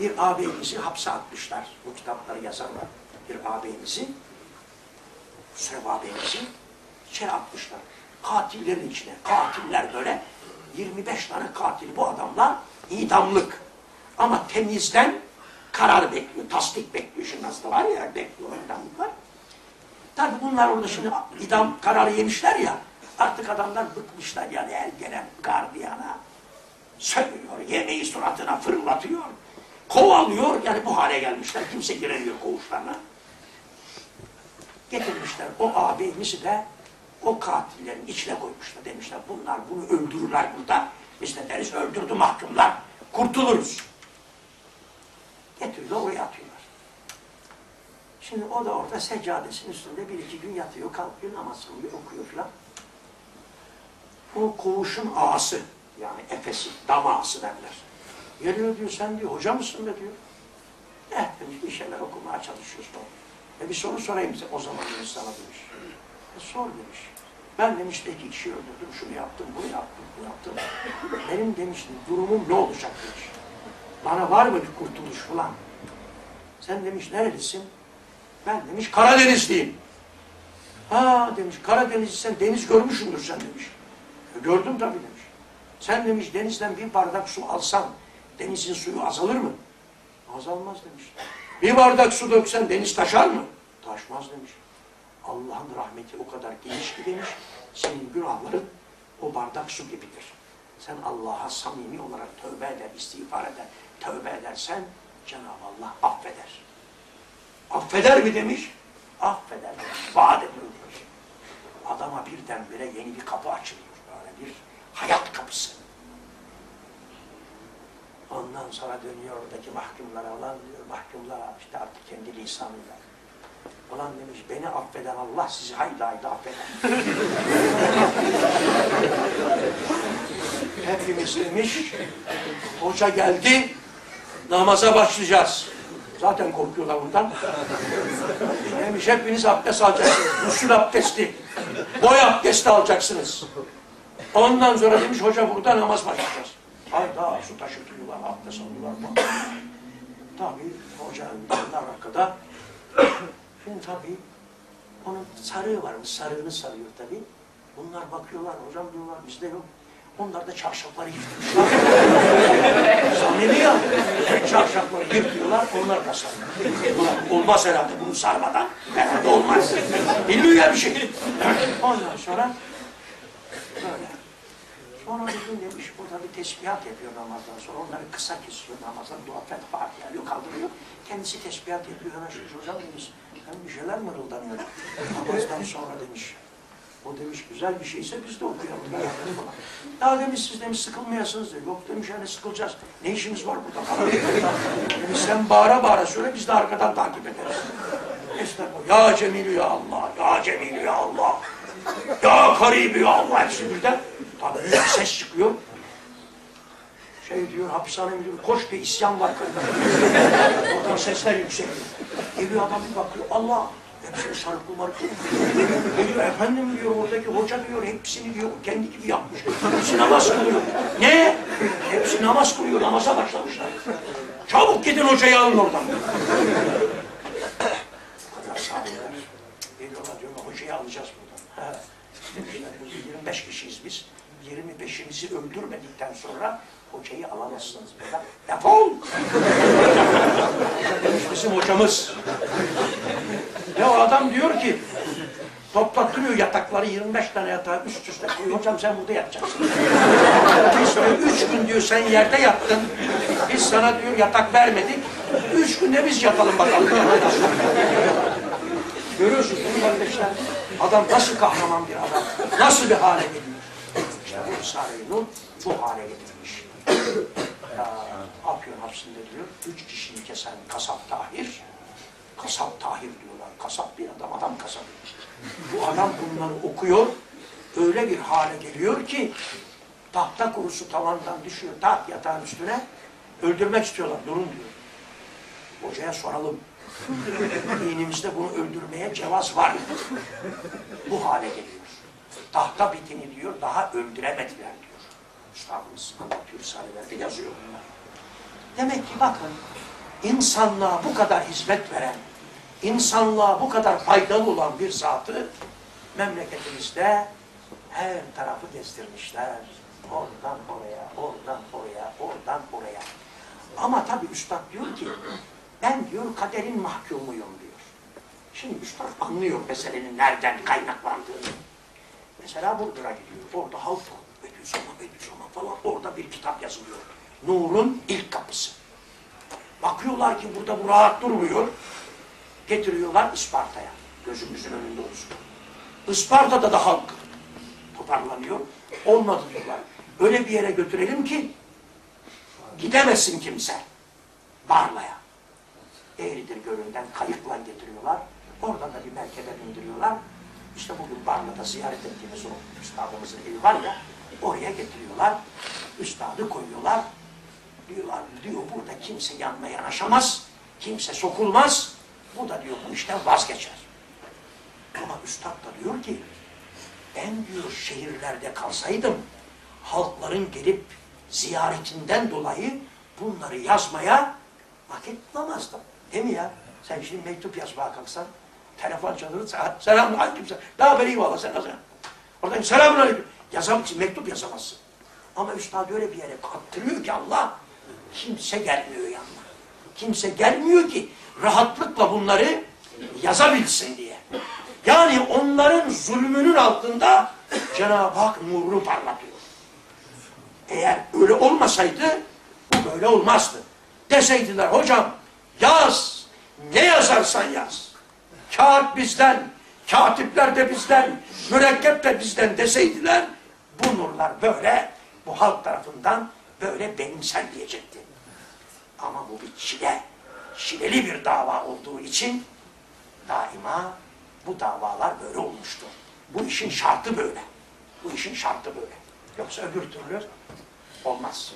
bir ağabeyimizi hapse atmışlar. Bu kitapları yazanlar. Bir ağabeyimizi, Sürem ağabeyimizi içeri atmışlar. Katillerin içine. Katiller böyle 25 tane katil bu adamlar idamlık. Ama temizden karar bekliyor, tasdik bekliyor. Şimdi nasıl var ya bekliyor idamlıklar. Tabii bunlar orada şimdi idam kararı yemişler ya. Artık adamlar bıkmışlar yani el gelen gardiyana sövüyor, yemeği suratına fırlatıyor, kovalıyor. Yani bu hale gelmişler. Kimse giremiyor koğuşlarına. Getirmişler o ağabeyimizi de o katillerin içine koymuşlar. Demişler bunlar bunu öldürürler burada. Biz de deriz öldürdü mahkumlar. Kurtuluruz. Getiriyorlar oraya atıyorlar. Şimdi o da orada seccadesinin üstünde bir iki gün yatıyor, kalkıyor, namaz kılıyor, okuyor filan. O koğuşun ağası, yani efesi, damağısı derler. Geliyor diyor, sen diyor, hoca mısın be diyor. Eh demiş, bir şeyler okumaya çalışıyorsun. E bir soru sorayım size, o zaman demiş sana demiş. E sor demiş. Ben demiş de iki kişi öldürdüm, şunu yaptım, bunu yaptım, bunu yaptım. Benim demiş, durumum ne olacak demiş. Bana var mı bir kurtuluş falan? Sen demiş, nerelisin? Ben demiş Karadenizliyim. Ha demiş Karadeniz'i sen deniz görmüşsündür sen demiş. "E, gördüm tabii demiş. Sen demiş denizden bir bardak su alsan denizin suyu azalır mı? Azalmaz demiş. Bir bardak su döksen deniz taşar mı? Taşmaz demiş. Allah'ın rahmeti o kadar geniş ki demiş. Senin günahların o bardak su gibidir. Sen Allah'a samimi olarak tövbe eder, istiğfar eder. Tövbe edersen Cenab-ı Allah affeder. Affeder mi demiş? Affeder demiş. Vaat ediyor demiş. Adama birdenbire yeni bir kapı açılıyor. Böyle bir hayat kapısı. Ondan sonra dönüyor oradaki mahkumlara olan diyor. Mahkumlara işte artık kendi lisanıyla. Ulan demiş beni affeden Allah sizi haydi haydi affeder. Hepimiz demiş hoca geldi namaza başlayacağız. Zaten korkuyorlar bundan. Demiş hepiniz abdest alacaksınız. Usul abdesti. Boy abdesti alacaksınız. Ondan sonra demiş hoca burada namaz başlayacağız. Hayda su taşıtıyorlar, abdest alıyorlar. Tabii hoca onlar arkada. Şimdi tabii onun sarığı varmış, sarığını sarıyor tabii. Bunlar bakıyorlar, hocam diyorlar bizde yok. Onlar da çarşafları yırtmışlar. Ya. Çarşafları yırtıyorlar, onlar da sarıyor. Olmaz herhalde bunu sarmadan. Herhalde olmaz. Bilmiyor ya bir şey. Ondan sonra. Sonra gün demiş, burada bir tesbihat yapıyor namazdan sonra. Onları kısa kesiyor namazdan. Dua fetha yok kaldırıyor. Kendisi tesbihat yapıyor. Yanaşmış hocam demiş. Ben bir şeyler mırıldanıyor. Namazdan sonra demiş. O demiş güzel bir şeyse biz de okuyalım. falan. Ya demiş siz demiş sıkılmayasınız diyor. Yok demiş yani sıkılacağız. Ne işimiz var burada demiş sen bağıra bağıra söyle biz de arkadan takip ederiz. İşte bu. Ya Cemilü ya Allah. Ya Cemilü ya Allah. Ya Karibü ya Allah. Hepsi birden. Tabii ses çıkıyor. Şey diyor hapishane müdürü koş bir isyan var. Oradan sesler yükseliyor. Geliyor adam bir bakıyor Allah. Hepsini sarıklı marıklı. Geliyor efendim diyor oradaki hoca diyor hepsini diyor kendi gibi yapmış. Hepsi namaz kılıyor. Ne? Hepsi namaz kılıyor. Namaza başlamışlar. Çabuk gidin hocayı alın oradan. Geliyorlar diyorlar hocayı alacağız buradan. Biz 25 kişiyiz biz. 25'imizi öldürmedikten sonra hocayı alamazsınız buradan. Defol! Bizim hocamız. Ya o adam diyor ki toplattırıyor yatakları 25 tane yatağı üst üste koyuyor. Hocam sen burada yatacaksın. Biz diyor üç gün diyor sen yerde yattın. Biz sana diyor yatak vermedik. Üç günde biz yatalım bakalım. Görüyorsunuz değil kardeşler? Adam nasıl kahraman bir adam. Nasıl bir hale geliyor. İşte bu hale getirmiş. Ya, Afyon hapsinde diyor, üç kişiyi kesen kasap Tahir, kasap Tahir diyorlar, kasap bir adam, adam kasabı. Bu adam bunları okuyor, öyle bir hale geliyor ki, tahta kurusu tavandan düşüyor, taht yatağın üstüne, öldürmek istiyorlar, durun diyor. Hocaya soralım. Dinimizde bunu öldürmeye cevaz var. Bu hale geliyor. Tahta bitini diyor, daha öldüremediler diyor. Üstadımız anlatıyor, risalelerde yazıyor bunlar. Demek ki bakın, insanlığa bu kadar hizmet veren, insanlığa bu kadar faydalı olan bir zatı memleketimizde her tarafı gezdirmişler. Oradan oraya, oradan oraya, oradan oraya. Ama tabii üstad diyor ki, ben diyor kaderin mahkumuyum diyor. Şimdi üstad anlıyor meselenin nereden kaynaklandığını. Mesela Burdur'a gidiyor. Orada halk Bediüzzaman, Bediüzzaman falan orada bir kitap yazılıyor. Nur'un ilk kapısı. Bakıyorlar ki burada bu rahat durmuyor. Getiriyorlar Isparta'ya. Gözümüzün önünde olsun. Isparta'da da halk toparlanıyor. Olmadı diyorlar. Öyle bir yere götürelim ki gidemesin kimse. Barla'ya. Eğridir Gölü'nden kayıkla getiriyorlar. Oradan da bir merkebe bindiriyorlar. İşte bugün Barla'da ziyaret ettiğimiz o üstadımızın evi var ya, oraya getiriyorlar. Üstadı koyuyorlar. Diyorlar, diyor burada kimse yanına yanaşamaz, kimse sokulmaz. Bu da diyor bu işten vazgeçer. Ama üstad da diyor ki, ben diyor şehirlerde kalsaydım, halkların gelip ziyaretinden dolayı bunları yazmaya vakit bulamazdım. Değil mi ya? Sen şimdi mektup yazmaya kalksan, telefon saat, selamun aleyküm, ne haber eyvallah sen nasılsın? Oradan selamun aleyküm, yazamazsın, mektup yazamazsın. Ama üstad öyle bir yere kaptırıyor ki Allah, kimse gelmiyor yanına. Kimse gelmiyor ki rahatlıkla bunları yazabilsin diye. Yani onların zulmünün altında Cenab-ı Hak nurunu parlatıyor. Eğer öyle olmasaydı bu böyle olmazdı. Deseydiler hocam yaz, ne yazarsan yaz. Kağıt bizden, katipler de bizden, mürekkep de bizden deseydiler bu nurlar böyle bu halk tarafından böyle benimsenmeyecekti. Ama bu bir çile, çileli bir dava olduğu için daima bu davalar böyle olmuştu. Bu işin şartı böyle. Bu işin şartı böyle. Yoksa öbür türlü olmaz.